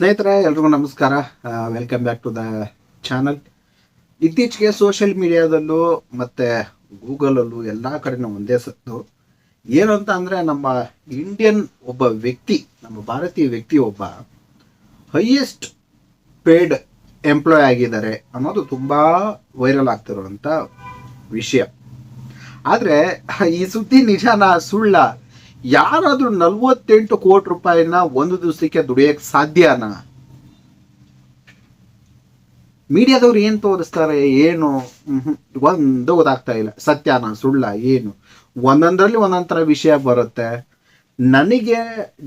ಸ್ನೇಹಿತರೆ, ಎಲ್ರಿಗೂ ನಮಸ್ಕಾರ. Welcome back to the channel ಇತ್ತೀಚೆಗೆ ಸೋಷಿಯಲ್ ಮೀಡಿಯಾದಲ್ಲೂ ಮತ್ತು ಗೂಗಲಲ್ಲೂ ಎಲ್ಲ ಕಡೆನೂ ಒಂದೇ ಸತ್ತು. ಏನು ಅಂತ ಅಂದರೆ, ನಮ್ಮ ಇಂಡಿಯನ್ ಒಬ್ಬ ವ್ಯಕ್ತಿ, ನಮ್ಮ ಭಾರತೀಯ ವ್ಯಕ್ತಿ ಒಬ್ಬ ಹೈಯೆಸ್ಟ್ ಪೇಯ್ಡ್ ಎಂಪ್ಲಾಯ್ ಆಗಿದ್ದಾರೆ ಅನ್ನೋದು ತುಂಬ ವೈರಲ್ ಆಗ್ತಿರುವಂಥ ವಿಷಯ. ಆದರೆ, ಈ ಸುದ್ದಿ ನಿಜಾನ ಸುಳ್ಳ ಯಾರಾದರೂ ನಲ್ವತ್ತೆಂಟು ಕೋಟಿ ರೂಪಾಯಿನ ಒಂದು ದಿವಸಕ್ಕೆ ದುಡಿಯಕ್ಕೆ ಸಾಧ್ಯನಾ? ಮೀಡಿಯಾದವ್ರು ಏನು ತೋರಿಸ್ತಾರೆ, ಏನು? ಒಂದು ಗೊತ್ತಾಗ್ತಾ ಇಲ್ಲ. ಸತ್ಯನ, ಸುಳ್ಳ, ಏನು? ಒಂದೊಂದರಲ್ಲಿ ಒಂದೊಂದು ಥರ ವಿಷಯ ಬರುತ್ತೆ. ನನಗೆ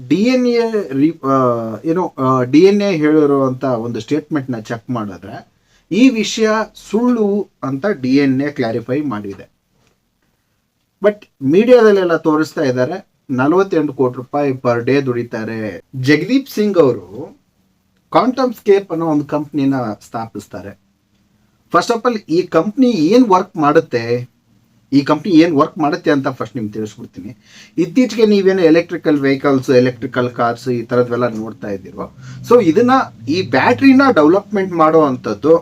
ಡಿ ಎನ್ ಎ ರಿ ಏನು ಡಿ ಎನ್ ಎ ಹೇಳಿರುವಂಥ ಒಂದು ಸ್ಟೇಟ್ಮೆಂಟ್ನ ಚೆಕ್ ಮಾಡಿದ್ರೆ, ಈ ವಿಷಯ ಸುಳ್ಳು ಅಂತ ಡಿ ಎನ್ ಎ ಕ್ಲಾರಿಫೈ ಮಾಡಿದೆ. ಬಟ್ ಮೀಡಿಯಾದಲ್ಲೆಲ್ಲ ತೋರಿಸ್ತಾ ಇದ್ದಾರೆ ನಲವತ್ತೆಂಟು ಕೋಟಿ ರೂಪಾಯಿ ಪರ್ ಡೇ ದುಡಿತಾರೆ. ಜಗದೀಪ್ ಸಿಂಗ್ ಅವರು ಕ್ವಾಂಟಮ್ ಸ್ಕೇಪ್ ಅನ್ನೋ ಒಂದು ಕಂಪ್ನಿನ ಸ್ಥಾಪಿಸ್ತಾರೆ. ಫಸ್ಟ್ ಆಫ್ ಆಲ್ ಈ ಕಂಪ್ನಿ ಏನು ವರ್ಕ್ ಮಾಡುತ್ತೆ? ಈ ಕಂಪ್ನಿ ಏನು ವರ್ಕ್ ಮಾಡುತ್ತೆ ಅಂತ ಫಸ್ಟ್ ನಿಮ್ಗೆ ತಿಳಿಸ್ಬಿಡ್ತೀನಿ ಇತ್ತೀಚೆಗೆ ನೀವೇನು ಎಲೆಕ್ಟ್ರಿಕಲ್ ವೆಹಿಕಲ್ಸ್ ಎಲೆಕ್ಟ್ರಿಕಲ್ ಕಾರ್ಸ್ ಈ ಥರದ್ವೆಲ್ಲ ನೋಡ್ತಾ ಇದ್ದೀರೋ. ಸೊ ಇದನ್ನ ಈ ಬ್ಯಾಟ್ರಿನ ಡೆವಲಪ್ಮೆಂಟ್ ಮಾಡೋ ಅಂಥದ್ದು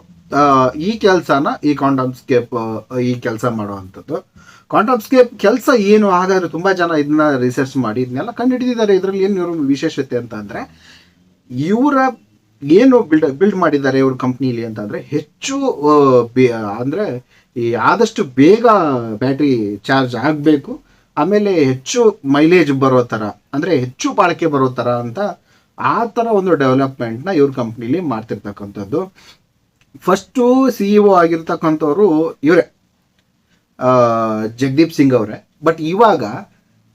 ಈ ಕೆಲಸನ ಈ ಕ್ವಾಂಟಮ್ ಸ್ಕೇಪ್ ಈ ಕೆಲಸ ಮಾಡೋ ಅಂಥದ್ದು. ಸ್ಕೇಪ್ ಕೆಲಸ ಏನು? ಹಾಗಾದ್ರೆ ತುಂಬ ಜನ ಇದನ್ನ ರಿಸರ್ಚ್ ಮಾಡಿ, ಇದನ್ನೆಲ್ಲ ಕಂಡು ಹಿಡಿದಿದ್ದಾರೆ ಇದರಲ್ಲಿ ಏನು ಇವರು ವಿಶೇಷತೆ ಅಂತ ಅಂದರೆ ಇವರ ಏನು ಬಿಲ್ಡ್ ಬಿಲ್ಡ್ ಮಾಡಿದ್ದಾರೆ ಇವ್ರ ಕಂಪ್ನಿಲಿ ಅಂತಂದರೆ, ಹೆಚ್ಚು ಬೇ- ಅಂದರೆ, ಈ ಆದಷ್ಟು ಬೇಗ ಬ್ಯಾಟ್ರಿ ಚಾರ್ಜ್ ಆಗಬೇಕು. ಆಮೇಲೆ ಹೆಚ್ಚು ಮೈಲೇಜ್ ಬರೋ ಥರ ಅಂದರೆ ಹೆಚ್ಚು ಬಾಳಿಕೆ ಬರೋ ಥರ ಅಂತ ಆ ಥರ ಒಂದು ಡೆವಲಪ್ಮೆಂಟ್ನ ಇವ್ರ ಕಂಪ್ನಿಲಿ ಮಾಡ್ತಿರ್ತಕ್ಕಂಥದ್ದು. ಫಸ್ಟು ಸಿ ಇ ಒ ಆಗಿರ್ತಕ್ಕಂಥವ್ರು ಇವರೇ. ಜಗದೀಪ್ ಸಿಂಗ್ ಅವರೇ. ಬಟ್ ಇವಾಗ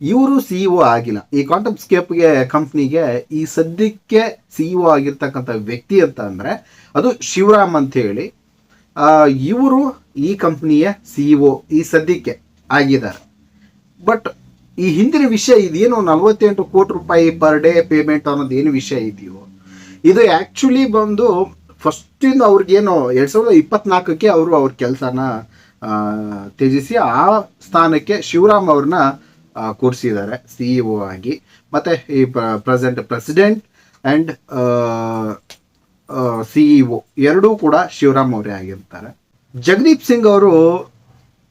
ಇವರು ಸಿ ಇ ಒ ಆಗಿಲ್ಲ. ಈ ಕ್ವಾಂಟಮ್ ಸ್ಕೇಪ್ಗೆ ಕಂಪ್ನಿಗೆ ಈ ಸದ್ಯಕ್ಕೆ ಸಿ ಇ ಒ ಆಗಿರ್ತಕ್ಕಂಥ ವ್ಯಕ್ತಿ ಅಂತ ಅಂದರೆ ಅದು ಶಿವರಾಮ್ ಅಂತ ಹೇಳಿ. ಇವರು ಈ ಕಂಪ್ನಿಯ ಸಿ ಇ ಒ ಈ ಸದ್ಯಕ್ಕೆ ಆಗಿದ್ದಾರೆ. ಬಟ್ ಈ ಹಿಂದಿನ ವಿಷಯ ಇದೇನು ನಲ್ವತ್ತೆಂಟು ಕೋಟಿ ರೂಪಾಯಿ ಪರ್ ಡೇ ಪೇಮೆಂಟ್ ಅನ್ನೋದು ಏನು ವಿಷಯ ಇದೆಯೋ? ಇದು ಆ್ಯಕ್ಚುಲಿ ಬಂದು ಫಸ್ಟಿಂದ ಅವ್ರಿಗೇನು ಎರಡು ಸಾವಿರದ ಇಪ್ಪತ್ನಾಲ್ಕಕ್ಕೆ ಅವರು ಅವ್ರ ಕೆಲಸನ ತ್ಯಜಿಸಿ ಆ ಸ್ಥಾನಕ್ಕೆ ಶಿವರಾಮ್ ಅವ್ರನ್ನ ಕೂರಿಸಿದ್ದಾರೆ ಸಿ ಒ ಆಗಿ. ಮತ್ತು ಈ present president and C E O ಎರಡೂ ಕೂಡ ಶಿವರಾಮ್ ಅವರೇ ಆಗಿರ್ತಾರೆ. ಜಗದೀಪ್ ಸಿಂಗ್ ಅವರು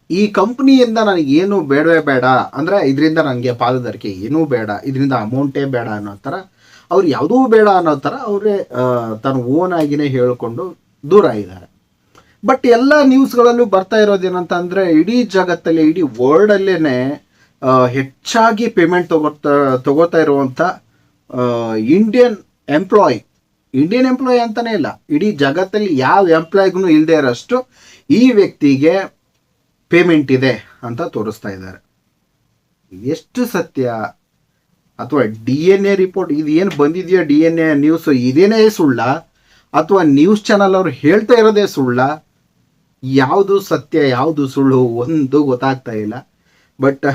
ಈ ಕಂಪ್ನಿಯಿಂದ ನನಗೆ ಏನು ಬೇಡವೇ ಬೇಡ, ಅಂದರೆ ಇದರಿಂದ ನನಗೆ ಪಾಲುದಾರಿಕೆ ಏನೂ ಬೇಡ, ಇದರಿಂದ ಅಮೌಂಟೇ ಬೇಡ ಅನ್ನೋ ಥರ, ಅವ್ರು ಯಾವುದೂ ಬೇಡ ಅನ್ನೋ ಥರ ಅವರೇ ತನ್ನ ಓನ್ ಆಗಿನೇ ಹೇಳಿಕೊಂಡು ದೂರ ಇದ್ದಾರೆ. ಬಟ್ ಎಲ್ಲ ನ್ಯೂಸ್ಗಳಲ್ಲೂ ಬರ್ತಾ ಇರೋದೇನಂತ ಅಂದರೆ ಇಡೀ ಜಗತ್ತಲ್ಲಿ, ಇಡೀ ವರ್ಲ್ಡಲ್ಲೇ ಹೆಚ್ಚಾಗಿ ಪೇಮೆಂಟ್ ತಗೋತಾ ತಗೋತಾ ಇರುವಂಥ ಇಂಡಿಯನ್ ಎಂಪ್ಲಾಯ್ ಇಂಡಿಯನ್ ಎಂಪ್ಲಾಯ್ ಅಂತಲೇ ಇಲ್ಲ. ಇಡೀ ಜಗತ್ತಲ್ಲಿ ಯಾವ ಎಂಪ್ಲಾಯ್ಗೂ ಇಲ್ಲದೆ ಇರೋಷ್ಟು ಈ ವ್ಯಕ್ತಿಗೆ ಪೇಮೆಂಟ್ ಇದೆ ಅಂತ ತೋರಿಸ್ತಾ ಇದ್ದಾರೆ. ಎಷ್ಟು ಸತ್ಯ? ಅಥವಾ ಡಿ ಎನ್ ಎ ರಿಪೋರ್ಟ್ ಇದು ಏನು ಬಂದಿದೆಯೋ ಡಿ ಎನ್ ಎ ನ್ಯೂಸ್ ಇದೇನೇ ಸುಳ್ಳ? ಅಥವಾ ನ್ಯೂಸ್ ಚಾನಲ್ ಅವರು ಹೇಳ್ತಾ ಇರೋದೇ ಸುಳ್ಳ? ಯಾವುದು ಸತ್ಯ, ಯಾವುದು ಸುಳ್ಳು ಒಂದು ಗೊತ್ತಾಗ್ತಾ ಇಲ್ಲ. ಬಟ್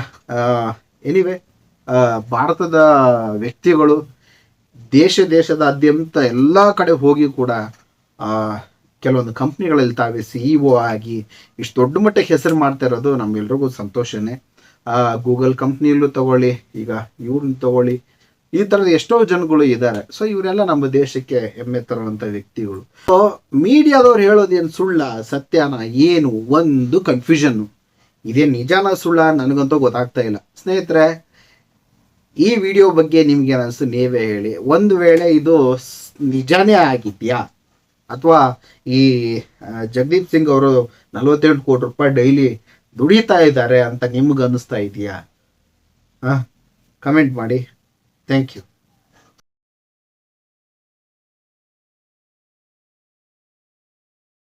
ಎನಿವೆ ಭಾರತದ ವ್ಯಕ್ತಿಗಳು ದೇಶ, ದೇಶದಾದ್ಯಂತ ಎಲ್ಲ ಕಡೆ ಹೋಗಿ ಕೂಡ ಕೆಲವೊಂದು ಕಂಪ್ನಿಗಳಲ್ಲಿ ತಾವೇ ಸಿ ಇ ಒ ಆಗಿ ಇಷ್ಟು ದೊಡ್ಡ ಮಟ್ಟಕ್ಕೆ ಹೆಸರು ಮಾಡ್ತಾ ಇರೋದು ನಮ್ಗೆಲ್ರಿಗೂ ಸಂತೋಷನೇ. ಗೂಗಲ್ ಕಂಪ್ನಿಯಲ್ಲೂ ತಗೊಳ್ಳಿ, ಈಗ ಇವ್ರನ್ನ ತಗೊಳ್ಳಿ. ಈ ಥರದ ಎಷ್ಟೋ ಜನಗಳು ಇದ್ದಾರೆ. ಸೊ ಇವರೆಲ್ಲ ನಮ್ಮ ದೇಶಕ್ಕೆ ಹೆಮ್ಮೆ ತರುವಂಥ ವ್ಯಕ್ತಿಗಳು. ಸೊ ಮೀಡಿಯಾದವ್ರು ಹೇಳೋದೇನು ಸುಳ್ಳ, ಸತ್ಯನ ಏನು, ಒಂದು ಕನ್ಫ್ಯೂಷನ್ನು ಇದೇ ನಿಜಾನ ಸುಳ್ಳ ನನಗಂತೂ ಗೊತ್ತಾಗ್ತಾ ಇಲ್ಲ. ಸ್ನೇಹಿತರೆ, ಈ ವಿಡಿಯೋ ಬಗ್ಗೆ ನಿಮಗೆ ಅನಿಸ್ತು ನೀವೇ ಹೇಳಿ. ಒಂದು ವೇಳೆ ಇದು ನಿಜಾನೇ ಆಗಿದೆಯಾ? ಅಥವಾ ಈ ಜಗದೀಪ್ ಸಿಂಗ್ ಅವರು ನಲವತ್ತೆಂಟು ಕೋಟಿ ರೂಪಾಯಿ ಡೈಲಿ ದುಡಿತಾ ಇದ್ದಾರೆ ಅಂತ ನಿಮ್ಗೆ ಅನ್ನಿಸ್ತಾ ಇದೆಯಾ? ಹಾಂ ಕಮೆಂಟ್ ಮಾಡಿ. Thank you